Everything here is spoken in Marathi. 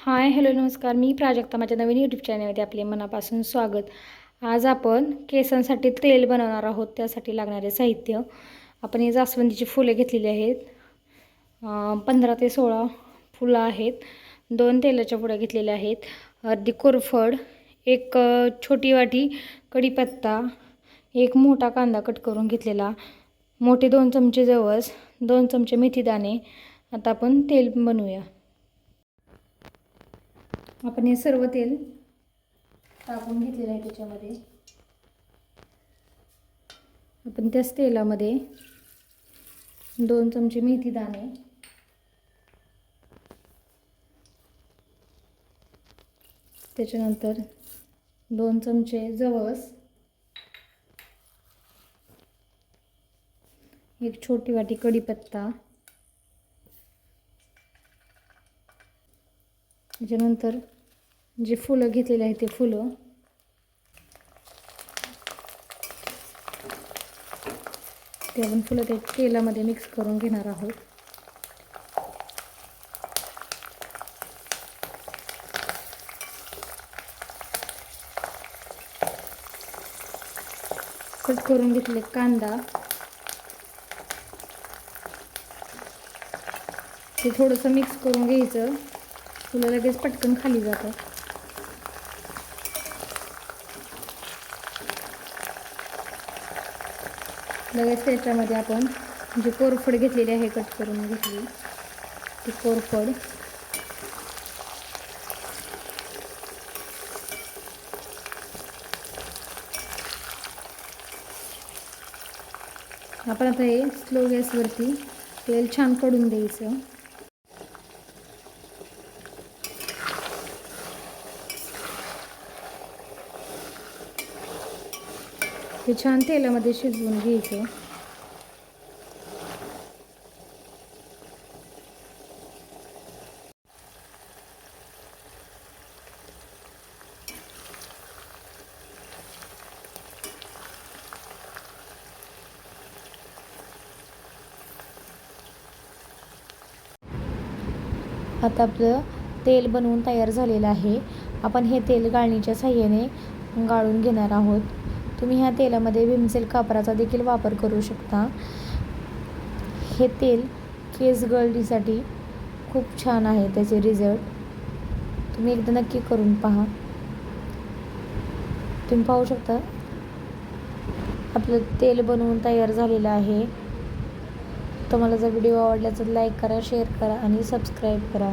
हाय हॅलो नमस्कार. मी प्राजक्ता माझ्या नवीन यूट्यूब चॅनलमध्ये आपले मनापासून स्वागत. आज आपण केसांसाठी तेल बनवणार आहोत त्यासाठी लागणारे साहित्य. आपण हे जास्वंदीची फुले घेतलेली आहेत. पंधरा ते सोळा फुलं आहेत. दोन तेलाच्या पुड्या घेतलेल्या आहेत. अर्धी कोरफड एक छोटी वाटी कढीपत्ता एक मोठा कांदा कट करून घेतलेला मोठे दोन चमचे जवस दोन चमचे मेथीदाणे. आता आपण तेल बनवूया. आपण हे सर्व तेल टाकून घेतलेलं आहे त्याच्यामध्ये. आपण त्याच तेलामध्ये दोन चमचे मेथी दाणे त्याच्यानंतर दोन चमचे जवस एक छोटी वाटी कढीपत्ता त्याच्यानंतर जे फुलं घेतलेले आहे ते फुलं. ते आपण फुलं ते तेलामध्ये मिक्स करून घेणार आहोत. कट करून घेतले कांदा. ते थोडंसं मिक्स करून घ्यायचं. फुलं लगेच पटकन खाली जातात लगेच त्याच्यामध्ये आपण जी कोरफड घेतलेली आहे कट करून घेतली. ती कोरफड. आपण आता हे स्लो गॅसवरती तेल छानकडून द्यायचं. हे छान तेलामध्ये शिजवून घ्यायचं. आता आपलं तेल बनवून तयार झालेलं आहे. आपण हे तेल गाळणीच्या साह्याने गाळून घेणार आहोत. तुम्ही ह्या तेलामध्ये भीमसेल कापराचा देखील वापर करू शकता. हे तेल केस गळणीसाठी खूप छान आहे त्याचे रिझल्ट तुम्ही एकदा नक्की करून पहा. तुम्ही पाहू शकता. आपलं तेल बनवून तयार झालेलं आहे. तुम्हाला जर व्हिडिओ आवडला तर लाईक करा शेअर करा आणि सबस्क्राईब करा.